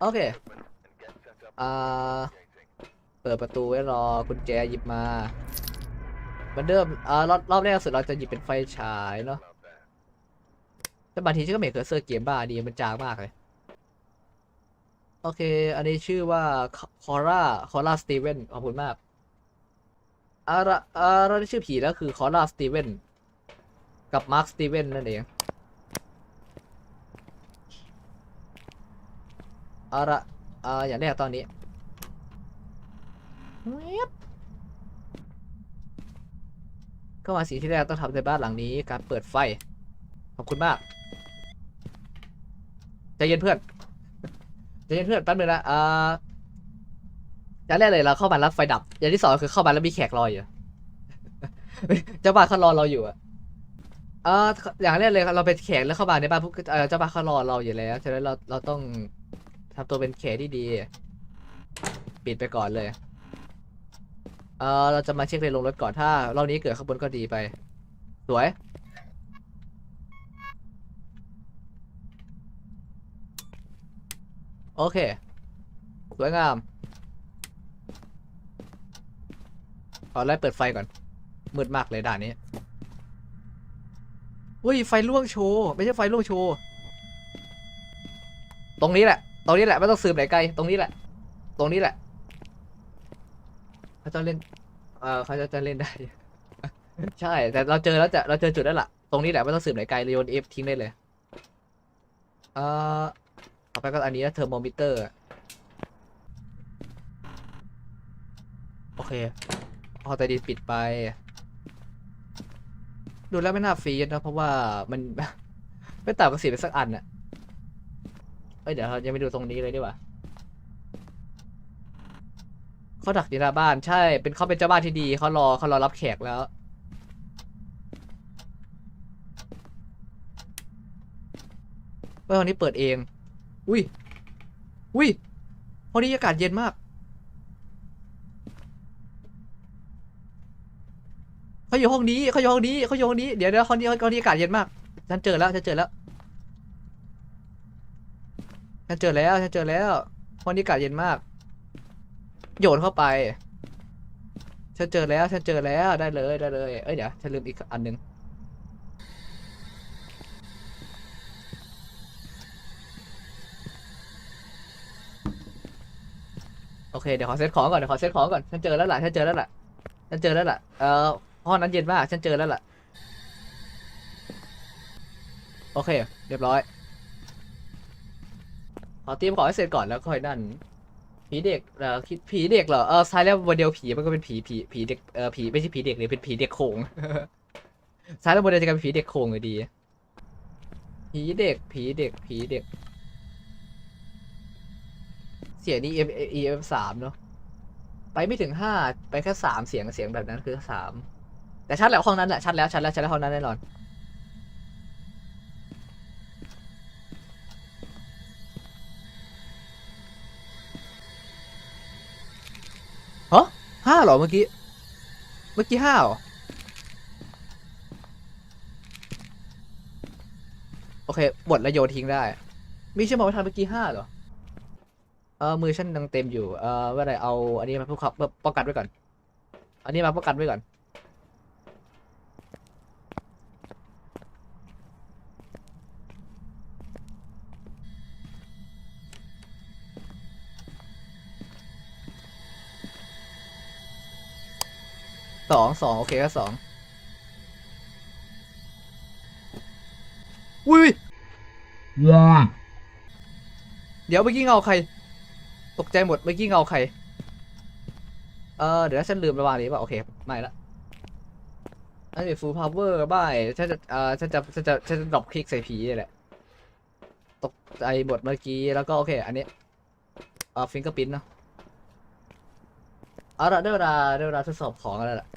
โอเค อ่า เปิดประตูไว้รอกุญแจหยิบมาเหมือนเดิม อ่ารอบรอบแรกสุดเราจะหยิบเป็นไฟฉายเนาะ แต่บางทีฉันก็ไม่เห็นเคอร์เซอร์เกมบ้าดีมันจางมากเลย โอเค อันนี้ชื่อว่าคอร่า คอร่าสตีเวนขอบคุณมากอาระอาระที่ชื่อผีแล้วคือคอร่าสตีเวนกับมาร์คสตีเวนนั่นเอง เอาละอ่าอย่างแรกตอนนี้เว็บก็มาสิ่งที่แรกต้องทำในบ้านหลังนี้ การเปิดไฟ ขอบคุณมากใจเย็นเพื่อนใจเย็นเพื่อนแป๊บนึงนะอ่าอย่างแรกเลยเราเข้ามาแล้วไฟดับ อย่างที่สองคือเข้ามาแล้วมีแขกรออยู่เจ้าบ้านเขารอเราอยู่อะอ่าอย่างแรกเลยเราเป็นแขกแล้วเข้ามาในบ้านพวกเอ่อเจ้าบ้านเขารอเราอยู่แล้วฉะนั้นเราเราต้อง ทำตัวเป็นแขกที่ดี ปิดไปก่อนเลย เออเราจะมาเช็คเรนลงรถก่อนถ้ารอบนี้เกิดข้างบนก็ดีไป สวย โอเค สวยงามขอไล่เปิดไฟก่อน มืดมากเลยด่านนี้อุ้ยไฟล่วงโชว์ ไม่ใช่ไฟล่วงโชว์ ตรงนี้แหละ ตรงนี้แหละไม่ต้องสืบไหนไกลตรงนี้แหละ ตรงนี้แหละเขาจะเล่น เออเขาจะจะเล่นได้ ใช่ แต่เราเจอแล้วจะเราเจอจุดแล้วล่ะ ตรงนี้แหละไม่ต้องสืบไหนไกลเลยโยนเอฟทิ้งได้เลยเออต่อไปก็อันนี้นะเทอร์โมมิเตอร์โอเคพอแต่ดีปิดไป ดูแล้วไม่น่าฟรีนะเพราะว่ามัน ไม่ต่ำกว่าสีไปสักอันน่ะ เอ้ยเดี๋ยวเรายังไม่ดูตรงนี้เลยดีกว่าเขาดักอยู่หน้าบ้านใช่ เป็นเขาเป็นเจ้าบ้านที่ดีเขารอเขารอรับแขกแล้วเมื่อวันนี้เปิดเอง อุ้ย อุ้ยห้องนี้อากาศเย็นมากเขาอยู่ห้องนี้เขาอยู่ห้องนี้เขาอยู่ห้องนี้ เดี๋ยวเดี๋ยวห้องนี้ห้องนี้อากาศเย็นมาก ฉันเจอแล้ว ฉันเจอแล้ว ฉันเจอแล้วฉันเจอแล้วห้อนี้อากาศเย็นมาก โยนเข้าไปฉันเจอแล้วฉันเจอแล้วได้เลยได้เลยเอ้ยเดี๋ยวฉันลืมอีกอันหนึ่งโอเคเดี๋ยวขอเซตของก่อนเดี๋ยวขอเซตของก่อนฉันเจอแล้วล่ะฉันเจอแล้วล่ะฉันเจอแล้วล่ะเอ่อห้องนั้นเย็นมากฉันเจอแล้วล่ะโอเค เรียบร้อย ขอเตรียมของให้เสร็จก่อนแล้วค่อยนั่น ผีเด็กเหรอคิดผีเด็กเหรอ เออใช่แล้ววันเดียวผีมันก็เป็นผีผีผีเด็ก เออผีไม่ใช่ผีเด็กเลยเป็นผีเด็กโขงใช่แล้ววันเดียวจะกลายเป็นผีเด็กโขงเลยดี ผีเด็ก ผีเด็ก ผีเด็ก เสียงนี้ EF EF สามเนาะ ไปไม่ถึงห้าไปแค่สามเสียงเสียงแบบนั้นคือสามแต่ชัดแล้วห้องนั้นแหละชัดแล้วชัดแล้วชัดแล้วห้องนั้นแน่นอนฮะ ห้าเหรอเมื่อกี้ เมื่อกี้ห้าเหรอ โอเค บทแล้วโยนทิ้งได้ มีใช่นบอกว่าทำเมื่อกี้ห้าเหรอ เออ มือฉันยังเต็มอยู่ เออว่าไรเอา อันนี้มาเพื่อขับเพื่อป้องกันไว้ก่อน อันนี้มาป้องกันไว้ก่อน สองสองโอเคก็สองอุ้ย Yeah. เดี๋ยวเมื่อกี้เงาใคร ตกใจหมดเมื่อกี้เงาใคร เออเดี๋ยวนะฉันลืมระหว่างนี้ป่ะ โอเค ไม่ละอันนี้ full power บ้ายฉันจะเออฉันจะฉันจะฉันจะดรอปคลิกใส่ผีนี่แหละ ตกใจหมดเมื่อกี้ แล้วก็โอเค อันนี้ เออฟิงเกอร์พินเนาะเอาละได้เวลาได้เวลาทดสอบของแล้วล่ะ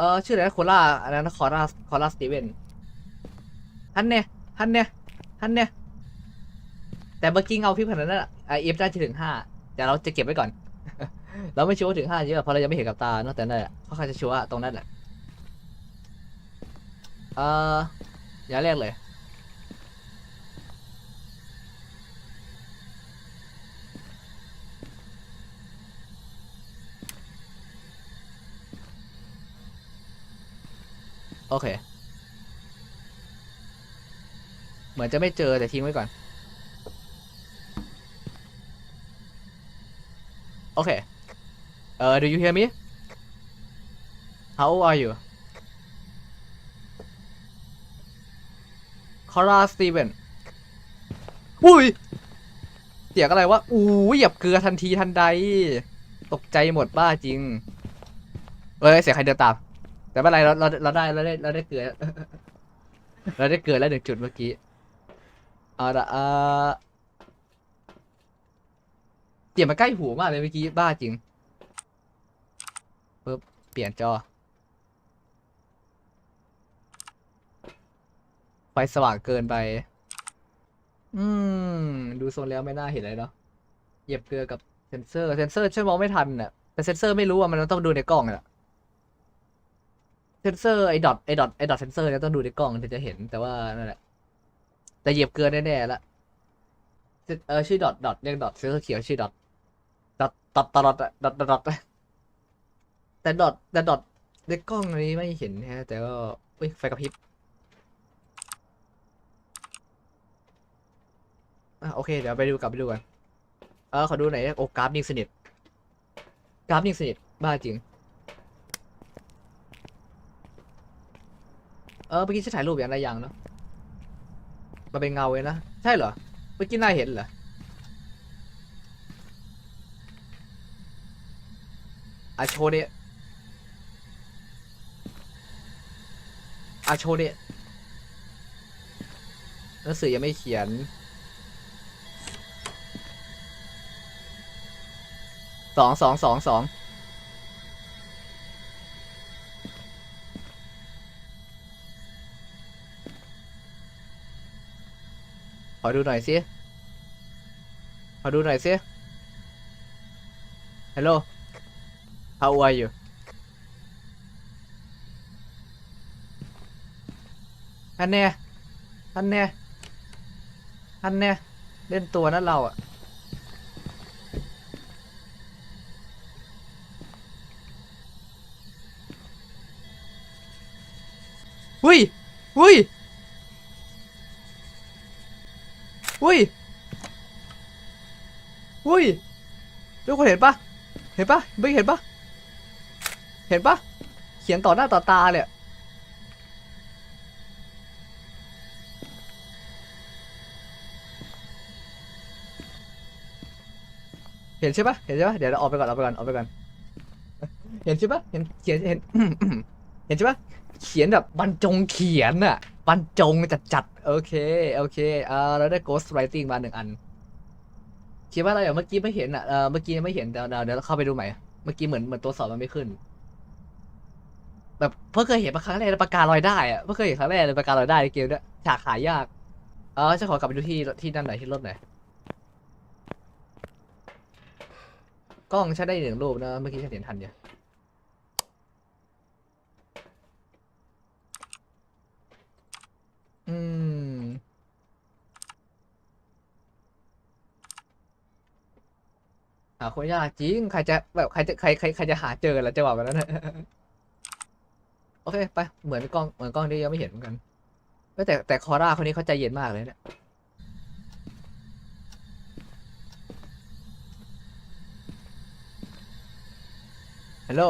เออชื่ออะไรนะโคล่าอันนั้นคอร่าคอร่าสตีเวนฮันเนี่ยฮันเนี่ยฮันเนี่ยแต่เมื่อกี้เงาพี่ขนาดนั้นอะไอเอฟได้จะถึงห้าแต่เราจะเก็บไว้ก่อน เราไม่ชัวร์ถึงห้าเยอะเพราะเรายังไม่เห็นกับตาเนาะแต่นั่นแหละเขาจะชัวร์ตรงนั้นแหละเอออย่างแรกเลย โอเค เหมือนจะไม่เจอแต่ทิ้งไว้ก่อน โอเค เออ do you hear me how are you Cora Steven อุ้ย เสียงอะไรวะ อู้ยหยียบเกลือทันทีทันใด ตกใจหมดบ้าจริง เอ้ย เสียงใครเดินตาม แต่ไม่เป็นไรเราเราเราได้เราได้เราได้เกลือ เราได้เกลือแล้วหนึ่งจุดเมื่อกี้เอาละเออเสียงมันใกล้หูมากเลยเมื่อกี้บ้าจริงปึ๊บเปลี่ยนจอ ไฟสว่างเกินไป อืม ดูโซนแล้วไม่น่าเห็นเลยเนาะเหยียบเกลือกับเซนเซอร์ เซนเซอร์ฉันมองไม่ทันน่ะ แต่เซนเซอร์ไม่รู้ว่ามันต้องดูในกล้องน่ะ เซนเซอร์ไอ้ดอทไอ้ดอทไอ้ดอทเซนเซอร์เนี่ยต้องดูในกล้องถึงจะเห็นแต่ว่านั่นแหละแต่เหยียบเกลือแน่ๆละเออชื่อดอทดอทเรียกดอทเซนเซอร์เขียวชื่อดอทดอทดอทดอดดอทดอทแต่ดอทแต่ดอทในกล้องนี้ไม่เห็นฮะแต่ก็เฮ้ยไฟกระพริบอะโอเคเดี๋ยวไปดูกลับไปดูกันเออขอดูหน่อยโอ้กราฟนิ่งสนิทกราฟนิ่งสนิทบ้าจริง เออเมื่อกี้ฉันถ่ายรูปอย่างไรอย่างเนาะมาเป็นเงาเลยนะ ใช่เหรอ เมื่อกี้นายเห็นเหรอ อาโชเนี่ยอาโชเนี่ยหนังสือยังไม่เขียน สองสองสองสอง ขอดูหน่อยสิขอดูหน่อยสิ Hello How are you อันเนี้ยอันเนี้ยอันเนี้ยเล่นตัวนั่นเราอะหุ้ยหุ้ยหุ้ย หุ้ยทุกคนเห็นปะเห็นปะไม่เห็นปะเห็นปะเขียนต่อหน้าต่อตาเลยอะเห็นใช่ปะเห็นใช่ปะเดี๋ยวเราออกไปก่อนออกไปก่อนออกไปก่อน เห็นใช่ปะเห็นเขียนเห็น เห็นใช่ปะเขียนแบบบรรจงเขียนอะบรรจงจัดจัดโอเค โอเคอ่าเราได้ ghost writing มาหนึ่งอัน คิดว่าอะไรอะเมื่อกี้ไม่เห็นอะเออเมื่อกี้ไม่เห็นเดี๋ยวเดี๋ยวเดี๋ยวเราเข้าไปดูใหม่เมื่อกี้เหมือนเหมือนตัวสอบมันไม่ขึ้น แบบเพิ่งเคยเห็นมาครั้งแรกเลยปากกาลอยได้อะเพิ่งเคยเห็นครั้งแรกเลยปากกาลอยได้ในเกมด้ยฉากหายากเออจะขอกลับไปดูที่ที่นั่นหน่อยที่รถหน่อยกล้องใช้ได้หนึ่งรูปนะเมื่อกี้ฉันเห็นทันอยู่อืม หาคนยากจริง ใครจะแบบใครจะใครใครใครจะหาเจอแล้วจะบอกแบบนั้นโอเคไปเหมือนกล้องเหมือนกล้องที่ยังไม่เห็นเหมือนกันแต่แต่คอร่าคนนี้เขาใจเย็นมากเลยเนี่ยฮัลโหล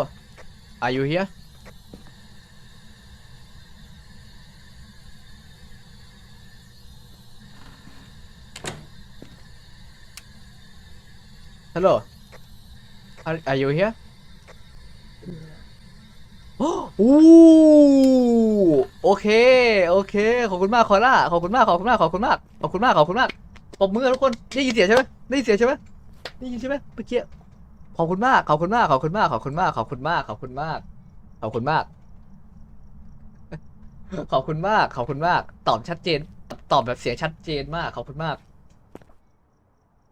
are you here Hello are are you here โอ้โอ้โอเค โอเค ขอบคุณมากคอร่า ขอบคุณมาก ขอบคุณมาก ขอบคุณมาก ขอบคุณมาก ขอบคุณมาก ปรบมือทุกคน ได้ยินเสียงใช่ไหมได้ยินเสียงใช่ไหมได้ยินใช่ไหมเมื่อกี้ ขอบคุณมาก ขอบคุณมาก ขอบคุณมาก ขอบคุณมาก ขอบคุณมาก ขอบคุณมาก ขอบคุณมาก ขอบคุณมาก ขอบคุณมาก ตอบชัดเจน ตอบแบบเสียงชัดเจนมาก ขอบคุณมาก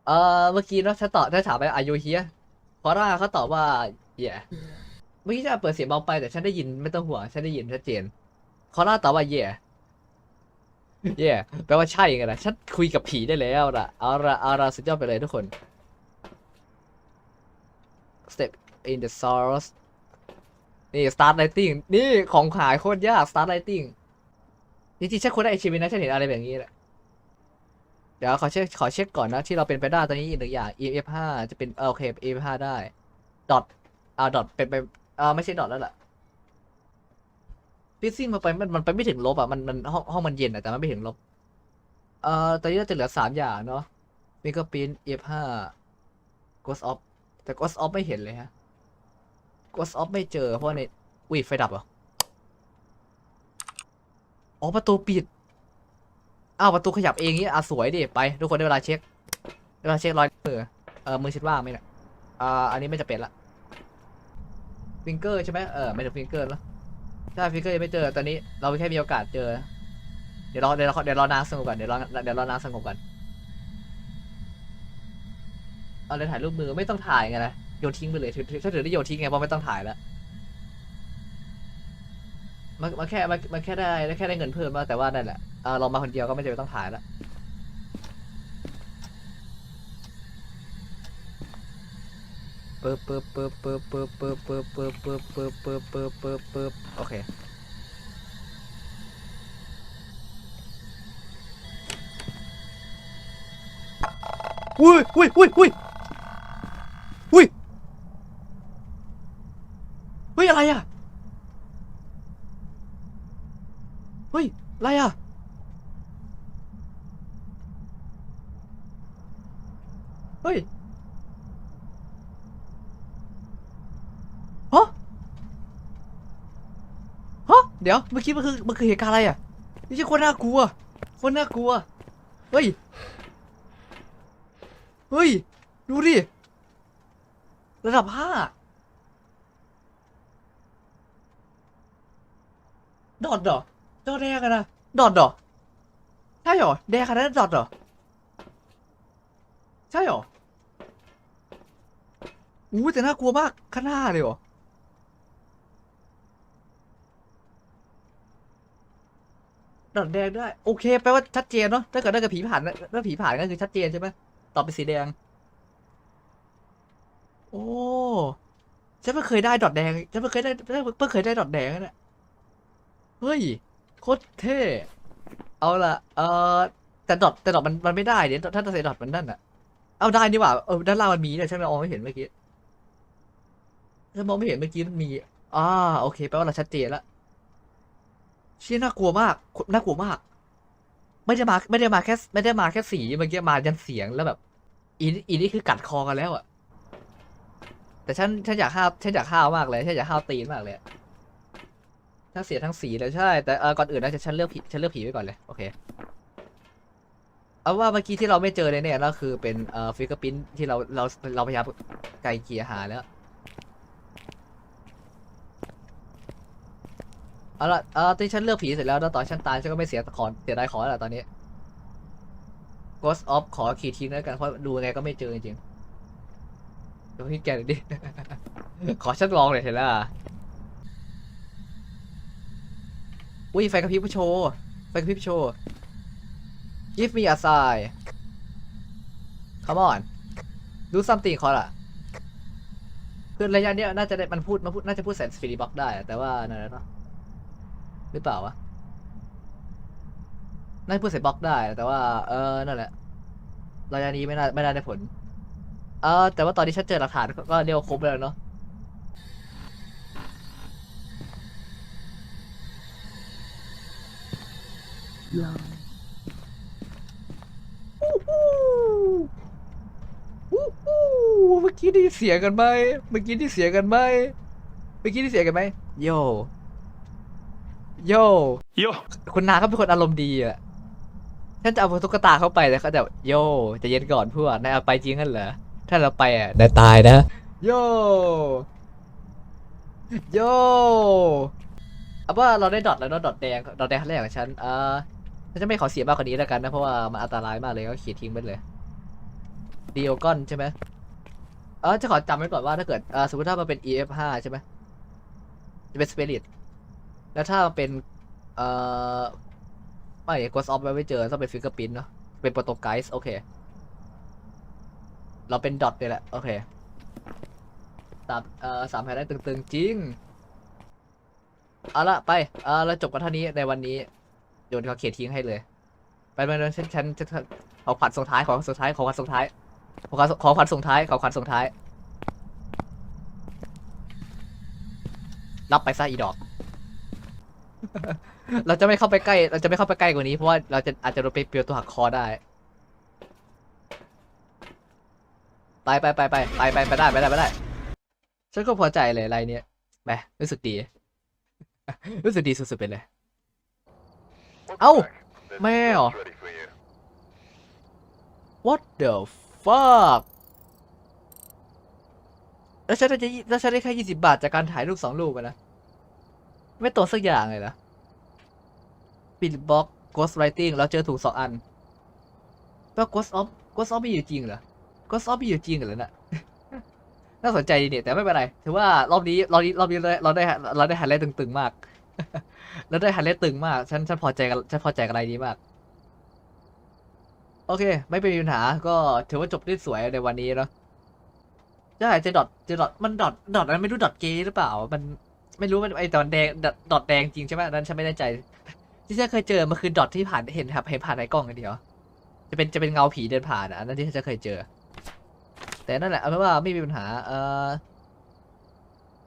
เออเมื่อกี้เนาะฉันตอบได้ถามไปอายุเฮียคอร่าเขาตอบว่า yeah เมื่อกี้จะเปิดเสียงเบาไปแต่ฉันได้ยินไม่ต้องห่วงฉันได้ยินชัดเจนคอร่าตอบว่า yeah yeah แปลว่าใช่ไงนะฉันคุยกับผีได้แล้วล่ะเอาละเอาละสุดยอดไปเลยทุกคน step in the source นี่ start lighting นี่ของขายโคตรยาก start lighting จริงๆฉันควรได้ achievement นะฉันเห็นอะไรแบบนี้แหละ เดี๋ยวขอเช็คขอเช็คก่อนนะที่เราเป็นไปได้ตอนนี้อีกหนึ่งอย่าง EF 5จะเป็นเออโอเค EF 5ได้ dot อ่า dot เป็นไปอ่าไม่ใช่ dot แล้วล่ะฟิซซิ่งมันไปมันมันไปไม่ถึงลบอะมันมันห้องห้องมันเย็นอะแต่มันไม่ถึงลบเอ่อตอนนี้เราจะเหลือสามอย่างเนาะ Fingerprint EF 5 Ghost of แต่ Ghost of ไม่เห็นเลยฮะ Ghost of ไม่เจอเพราะในอุ้ยไฟดับเหรออ๋อประตูปิด อ้าวประตูขยับเองงี้อะสวยดิไปทุกคนได้เวลาเช็คได้เวลาเช็ครอยมือเออมือชิดว่างไหมเนี่ยอ่าอันนี้ไม่จะเป็นละฟิงเกอร์ใช่ไหมเออไม่ถึงฟิงเกอร์แล้วถ้าฟิงเกอร์ยังไม่เจอตอนนี้เราแค่มีโอกาสเจอ เดี๋ยวรอเดี๋ยวรอเดี๋ยวรอนางสงบก่อนเดี๋ยวรอเดี๋ยวรอนางสงบก่อนเอาเลยถ่ายรูปมือไม่ต้องถ่ายไงนะโยนทิ้งไปเลยถ้าถือได้โยนทิ้งไงเพราะไม่ต้องถ่ายแล้ว มันมันแค่มันมันแค่ได้แค่ได้เงินเพิ่มมาแต่ว่านั่นแหละเออเรามาคนเดียวก็ไม่จำเป็นต้องถ่ายล้วปึ๊บปึ๊บปึ๊บปึ๊บปึ๊บปึ๊บปึ๊บปึ๊บปึ๊บปึ๊บปึ๊บปึ๊บปึ๊บปึ๊บโอเคอุ้ยอุ้ยอุ้ยอุ้ยอุ้ยเฮ้ยอะไรอะ เฮ้ย อะไรอะเฮ้ยฮะฮะเดี๋ยวเมื่อกี้มันคือมันคือเหตุการณ์อะไรอะนี่ใช่คนน่ากลัวคนน่ากลัวเฮ้ยเฮ้ยดูดิระดับห้าดอดเหรอดอดแดงอะนะ ดอดเหรอใช่เหรอแดงขนาดนั้นดอดเหรอใช่เหรออู้แต่น่ากลัวมากข้างหน้าเลยเหรอดอดแดงได้โอเคแปลว่าชัดเจนเนาะถ้าเกิดถ้กิดผีผ่านถ้าผีผ่านก็คือชัดเจนใช่ไหมตอบเป็นสีแดง โอ้ฉันเพิ่งเคยได้ดอทแดงฉันเพิ่งเคยได้เพิ่งเคยได้ดอทแดงนะเนี่ยเฮ้ย โคตรเท่เอาละเออแต่ดอทแต่ดอทมันมันไม่ได้เดี๋ยวถ้าจะใส่ดอทมันนั่นอะเอาได้นี่หว่าเออด้านล่างมันมีเนี่ยฉันมองไม่เห็นเมื่อกี้ฉันมองไม่เห็นเมื่อกี้มันมีอ่าโอเคแปลว่าเราชัดเจนละเชี่ยน่ากลัวมากน่ากลัวมาก ไม่ได้มาไม่ได้มาแค่ไม่ได้มาแค่สีเมื่อกี้มายันเสียงแล้วแบบอีนอีนี่คือกัดคอกันแล้วอะแต่ฉันฉันอยากห้าวฉันอยากห้าวมากเลยฉันอยากห้าวตีนมากเลย ทั้งเสียทั้งสีเลยใช่ แต่เออก่อนอื่นนะฉันเลือกผีฉันเลือกผีไว้ก่อนเลย โอเค เอาว่าเมื่อกี้ที่เราไม่เจอเลยเนี่ยก็คือเป็นเอ่อฟิกเกอร์พินที่เราเราเราพยายามไกลเกลี่ยหาแล้ว เอาละเออที่ฉันเลือกผีเสร็จแล้วแล้วตอนฉันตายฉันก็ไม่เสียขอเสียดายขอแล้วตอนนี้ Ghost of ขอขีดทิ้งแล้วกันเพราะดูไงก็ไม่เจอจริงๆเดี๋ยวพี่แกดิ ขอฉันลองหน่อยเห็นแล้ว อุ้ยไฟกระพริบโชว์ไฟกระพริบโชว์ give me a sign come on do something ขอละคือระยะเนี้ยน่าจะได้มันพูดมันพูดน่าจะพูดแสนสปีดบ็อกได้ แต่ว่านั่นแหละเนาะหรือเปล่าวะน่าจะพูดแสนบล็อกได้ แต่ว่า เออนั่นแหละระยะนี้ไม่น่าไม่น่าได้ผล เออแต่ว่าตอนนี้ฉันเจอหลักฐานก็ก็เรียกว่าครบแล้วเนาะ วู้ฮู้วู้ฮู้เมื่อกี้ได้เสียงกันไหมเมื่อกี้ได้เสียงกันไหมเมื่อกี้ได้เสียงกันไหมโยโยโยคุณนาเขาเป็นคนอารมณ์ดีอะฉันจะเอาตุ๊กตาเข้าไปแต่เขาจะโยจะเย็นก่อนพวกนายเอาไปจริงกันเหรอถ้าเราไปอะนายตายนะโยโยเอาว่าเราได้ดอทแล้วเนาะดอทแดงดอทแดงขั้นแรกของฉันเอ่อ จะไม่ขอเสียมากกว่านี้แล้วกันนะเพราะว่ามันอันตรายมากเลยก็เขีดทิ้งไปเลยดีโอกอนใช่ไหมเออจะขอจำไว้ก่อนว่าถ้าเกิดสมมติถ้ามันเป็น EF 5 ใช่ไหมจะเป็นสเปริตแล้วถ้ามันเป็นเอ่อไม่กดออฟไม่เจอต้องเป็นฟิงเกอร์พินเนาะเป็นโปรโตไกส์โอเค เราเป็นดอทเนี่ยแหละโอเคสามเอ่อสามแผ่นได้ตึงๆจริงเอาละไปเออเราจบกันเท่านี้ในวันนี้ โยนเขาเขียทิ้งให้เลย ไปไปเลยฉันฉันฉันขอขวัญส่งท้ายขอขวัญส่งท้ายขอขวัญส่งท้ายขอขวัญขอขวัญส่งท้ายขอขวัญส่งท้าย รับไปซะอีดอก เราจะไม่เข้าไปใกล้ เราจะไม่เข้าไปใกล้กว่านี้เพราะว่าเราจะอาจจะโดนไปเปียวตัวหักคอได้ ไปไปไปไปไปไปไปได้ไปได้ไปได้ ฉันก็พอใจเลยอะไรเนี่ยแหมรู้สึกดี รู้สึกดีสุดๆไปเลย เอ้า แม่เหรอ What the fuck แล้วฉันจะแล้วฉันได้แค่ยี่สิบาทจากการถ่ายรูปสองรูปนะ ไม่ตรงสักอย่างเลยนะปิดบล็อก ghost writing เราเจอถูกสองอันแล้ว ghost of ghost of มีอยู่จริงเหรอ ghost of มีอยู่จริงเหรอน่ะน่าสนใจดีเนี่ยแต่ไม่เป็นไร ถือว่ารอบนี้รอบนี้รอบนี้เราได้เราได้ไฮไลท์ตึงๆมาก เราได้ไฮไลท์ตึงมาก ฉันฉันพอใจกับฉันพอใจกับอะไรนี้มาก โอเค ไม่เป็นปัญหา ก็ถือว่าจบได้สวยในวันนี้เนาะใช่เจะดอทเจะดอทมันดอทดอทนั้นไม่รู้ดอทเกย์หรือเปล่า มันไม่รู้มันไอดอทแดงดอทแดงจริงใช่ไหมนั้นฉันไม่แน่ใจ ที่ฉันเคยเจอมันคือดอทที่ผ่านเห็นครับเห็นผ่านในกล้องกันเดียวจะเป็นจะเป็นเงาผีเดินผ่านอะอันนั้นที่ฉันเคยเจอ แต่นั่นแหละเอาเป็นว่าไม่มีปัญหา เออ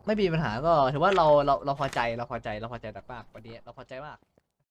ไม่มีปัญหาก็ถือว่าเราเราเราพอใจเราพอใจเราพอใจมากๆวันนี้เราพอใจมาก